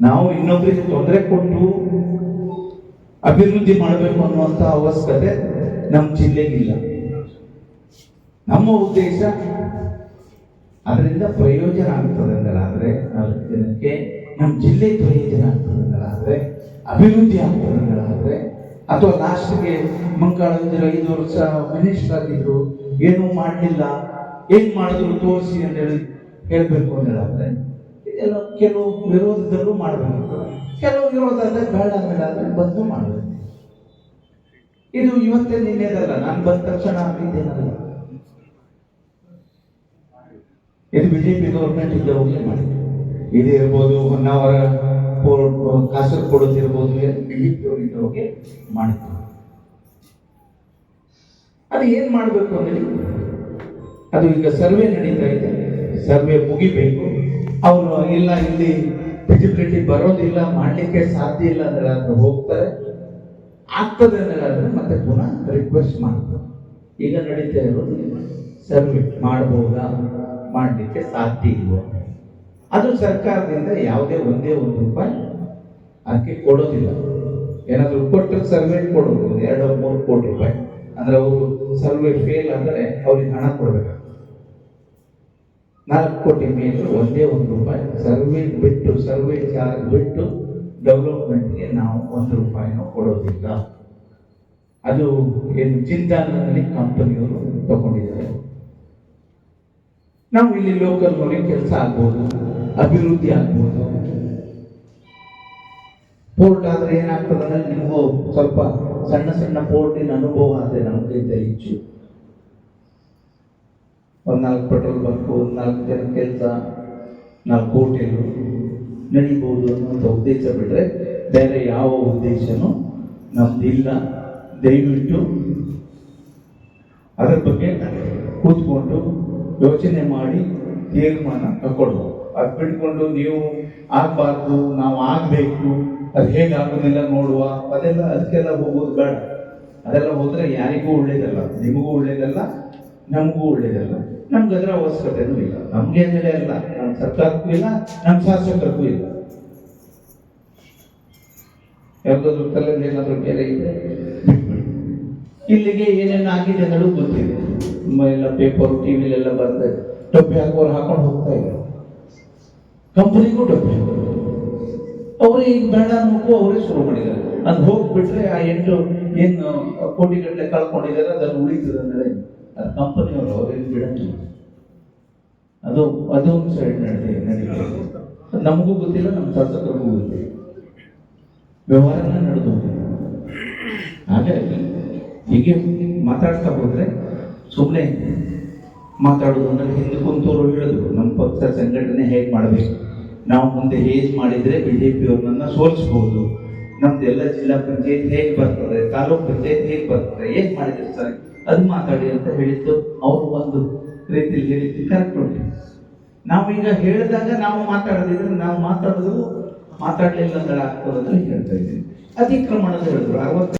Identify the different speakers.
Speaker 1: ನಾವು ಇನ್ನೊಬ್ಬರಿಗೆ ತೊಂದರೆ ಕೊಟ್ಟು ಅಭಿವೃದ್ಧಿ ಮಾಡಬೇಕು ಅನ್ನುವಂಥ ಅವಶ್ಯಕತೆ ನಮ್ಮ ಜಿಲ್ಲೆಗಿಲ್ಲ ನಮ್ಮ ಉದ್ದೇಶ ಅದರಿಂದ ಪ್ರಯೋಜನ ಆಗ್ತದೆ ಅಂದರೆ ಜನಕ್ಕೆ ನಮ್ಮ ಜಿಲ್ಲೆ ಪ್ರಯೋಜನ ಆಗ್ತದೆ ಆದರೆ ಅಭಿವೃದ್ಧಿ ಆಗ್ತದೆ ಆದರೆ ಅಥವಾ ಲಾಸ್ಟ್ಗೆ ಮಂಕಾಳಂದ್ರೆ ಐದು ವರ್ಷ ಮಿನಿಸ್ಟರ್ ಆಗಿದ್ರು, ಏನೂ ಮಾಡಲಿಲ್ಲ, ಏನ್ ಮಾಡಿದ್ರು ತೋರಿಸಿ ಅಂತ ಹೇಳಿ ಹೇಳ್ಬೇಕು ಅಂತ ಹೇಳಿದ್ರೆ, ಇದೆಲ್ಲ ಕೆಲವು ವಿರೋಧದಲ್ಲೂ ಮಾಡಬೇಕು ಕೆಲವು ವಿರೋಧ ಅಂದರೆ ಬೇಡ ಬೇಡ ಅಂದರೆ ಬಂದು ಮಾಡಬೇಕು. ಇದು ಇವತ್ತೇ ನಿನ್ನೆದಲ್ಲ, ನಾನು ಬಂದ ತಕ್ಷಣ ಆಗಿದ್ದೇನಲ್ಲ ಇದು ಬಿಜೆಪಿ ಗೌರ್ಮೆಂಟ್ ಇದ್ದವಾಗಲೇ ಮಾಡಿದೆ ಇದು ಇರ್ಬೋದು ಕಾಸರಗೋಡು ಇರ್ಬೋದು ಬಿಜೆಪಿ ಅವರು ಇದ್ದವಾಗೆ ಮಾಡಿದ್ರು ಅದು ಏನ್ ಮಾಡಬೇಕು ಅಂದ್ರೆ ಅದು ಈಗ ಸರ್ವೆ ನಡೀತಾ ಇದೆ. ಸರ್ವೆ ಮುಗಿಬೇಕು. ಅವರು ಇಲ್ಲ, ಇಲ್ಲಿ ವಿಸಿಬಿಲಿಟಿ ಬರೋದಿಲ್ಲ, ಮಾಡಲಿಕ್ಕೆ ಸಾಧ್ಯ ಇಲ್ಲ ಅಂದ್ರೆ ಹೋಗ್ತಾರೆ. ಆಗ್ತದೆ ಅಂದ್ರೆ ಮತ್ತೆ ಪುನಃ ರಿಕ್ವೆಸ್ಟ್ ಮಾಡ್ತಾರೆ. ಈಗ ನಡೀತಾ ಇರೋದು ಸರ್ವೆ ಮಾಡಬಹುದಾ ಮಾಡಲಿಕ್ಕೆ ಸಾಧ್ಯ ಇಲ್ವೋ? ಅದು ಸರ್ಕಾರದಿಂದ ಯಾವುದೇ ಒಂದೇ ಒಂದು ರೂಪಾಯಿ ಅದಕ್ಕೆ ಕೊಡೋದಿಲ್ಲ. ಏನಾದರೂ ಕೊಟ್ಟರೆ ಸರ್ವೆ ಕೊಡೋದು ಎರಡು, ಮೂರು ಕೋಟಿ ರೂಪಾಯಿ. ಅಂದ್ರೆ ಅವರು ಸರ್ವೆ ಫೇಲ್ ಅಂದರೆ ಅವ್ರಿಗೆ ಹಣ ಕೊಡಬೇಕಾಗ್ತದೆ ನಾಲ್ಕು ಕೋಟಿ ಮೇಲೆ ಒಂದೇ ಒಂದು ರೂಪಾಯಿ ಸರ್ವೆ ಬಿಟ್ಟು, ಸರ್ವೆ ಚಾರ್ಜ್ ಬಿಟ್ಟು ಡೆವಲಪ್ಮೆಂಟ್ಗೆ ನಾವು ಒಂದು ರೂಪಾಯಿನೂ ಕೊಡೋದಿಲ್ಲ. ಅದು ಏನು ಚಿಂತಾನಲ್ಲಿ ಕಂಪನಿಯವರು ತಗೊಂಡಿದ್ದಾರೆ. ನಾವು ಇಲ್ಲಿ ಲೋಕಲ್ ನೋಡಿ ಕೆಲಸ ಆಗ್ಬೋದು, ಅಭಿವೃದ್ಧಿ ಆಗ್ಬೋದು. ಪೋರ್ಟ್ ಆದರೆ ಏನಾಗ್ತದೆ ನಿಮಗೂ ಸ್ವಲ್ಪ ಸಣ್ಣ ಸಣ್ಣ ಪೋರ್ಟಿನ ಅನುಭವ ಆದರೆ ನಮಗೆ ಹೆಚ್ಚು. ಒಂದ್ ನಾಲ್ಕು ಪೆಟ್ರೋಲ್ ಬಂಕು ಒಂದು ನಾಲ್ಕು ಜನ ಕೆಲಸ, ನಾಲ್ಕು ಹೋಟೆಲು ನಡೀಬಹುದು ಅನ್ನುವಂಥ ಉದ್ದೇಶ ಬಿಟ್ಟರೆ ಬೇರೆ ಯಾವ ಉದ್ದೇಶನೂ ನಮ್ದಿಲ್ಲ. ದಯವಿಟ್ಟು ಅದರ ಬಗ್ಗೆ ಕೂತ್ಕೊಂಡು ಯೋಚನೆ ಮಾಡಿ ತೀರ್ಮಾನ ತಗೊಳ್ಬೋದು ಅದು ಬಿಟ್ಕೊಂಡು ನೀವು ಆಗಬಾರ್ದು, ನಾವು ಆಗಬೇಕು, ಅದು ಹೇಗೆ ಆಗೋದಿಲ್ಲ ನೋಡುವ. ಅದೆಲ್ಲ ಅದಕ್ಕೆಲ್ಲ ಹೋಗೋದು ಬೇಡ. ಅದೆಲ್ಲ ಹೋದರೆ ಯಾರಿಗೂ ಒಳ್ಳೇದಲ್ಲ, ನಿಮಗೂ ಒಳ್ಳೇದಲ್ಲ, ನಮಗೂ ಒಳ್ಳೇದಲ್ಲ. ನಮ್ಗೆ ಅದರ ಅವಶ್ಯಕತೆನೂ ಇಲ್ಲ. ನಮ್ಗೆ ಇಲ್ಲ ನಮ್ಮ ಸರ್ಕಾರಕ್ಕೂ ಇಲ್ಲ ನಮ್ಮ ಶಾಸಕರಿಗೂ ಇಲ್ಲ. ಯಾವ್ದಾದ್ರು ತಲೆಯಲ್ಲಿ ಏನಾದರೂ ಬೇರೆ ಇದೆ? ಇಲ್ಲಿಗೆ ಏನೇನು ಆಗಿದೆ ಅನ್ನೋದು ಗೊತ್ತಿದೆ ತುಂಬ ಎಲ್ಲ ಪೇಪರ್ ಟಿವಿಲೆಲ್ಲ ಬರ್ತದೆ ಟೊಪ್ಪಿ ಹಾಕೋರು ಹಾಕೊಂಡು ಹೋಗ್ತಾ ಇದ್ದಾರೆ. ಕಂಪನಿಗೂ ಟೊಪ್ಪಿ ಅವರು ಈಗ ಬೇಡ ಅನ್ನೋಕ್ಕೂ ಅವರೇ ಶುರು ಮಾಡಿದ್ದಾರೆ. ಅದು ಹೋಗ್ಬಿಟ್ರೆ ಆ ಎಂಟು, ಏನು ಕೋಟಿಗಟ್ಟಲೆ ಕಳ್ಕೊಂಡಿದ್ದಾರೆ ಅದನ್ನು ಉಳಿತದೆ ಅಂದರೆ ಅದು ಕಂಪನಿಯವರು ಬಿಡಂಗಿಲ್ಲ. ಅದು ಅದು ಒಂದು ಸೈಡ್ ನಡೆದೇ ನಡೀತದೆ. ನಮಗೂ ಗೊತ್ತಿಲ್ಲ, ನಮ್ಮ ಶಾಸಕರಿಗೂ ಗೊತ್ತಿಲ್ಲ. ವ್ಯವಹಾರನ ನಡೆದು ಹಾಗೆ ಹಾಗಾಗಿ, ಹೀಗೆ ಮಾತಾಡ್ತಾ ಹೋದ್ರೆ ಸುಮ್ಮನೆ ಮಾತಾಡೋದು ಅಂದ್ರೆ ಹಿಂದೆ ಕುಂತವರು ಹೇಳಿದ್ರು, ನಮ್ಮ ಪಕ್ಷ ಸಂಘಟನೆ ಹೇಗೆ ಮಾಡಬೇಕು? ನಾವು ಮುಂದೆ ಹೇಗೆ ಮಾಡಿದರೆ ಬಿ ಜೆ ಪಿ ಅವ್ರನ್ನ ಸೋಲಿಸ್ಬೋದು? ನಮ್ದು ಎಲ್ಲ ಜಿಲ್ಲಾ ಪಂಚಾಯತ್ ಹೇಗೆ ಬರ್ತದೆ, ತಾಲೂಕ್ ಪಂಚಾಯತ್ ಹೇಗೆ ಬರ್ತದೆ, ಹೇಗೆ ಮಾಡಿದ್ರೆ ಸರ್? ಅದು ಮಾತಾಡಿ ಅಂತ ಹೇಳಿದ್ದು ಅವರು ಒಂದು ರೀತಿಯಲ್ಲಿ ಹೇಳಿದ್ದು ಕರೆಕ್ಟ್ ಉಂಟು ಈಗ ಹೇಳಿದಾಗ ನಾವು ಮಾತಾಡದಿದ್ರೆ ನಾವು ಮಾತಾಡೋದು ಮಾತಾಡಲಿಲ್ಲ ಆಗ್ತದೆ ಅಂತ ಹೇಳ್ತಾ ಇದ್ದೀನಿ. ಅತಿಕ್ರಮಣದ ಹೇಳಿದ್ರು. ಅರವತ್ತು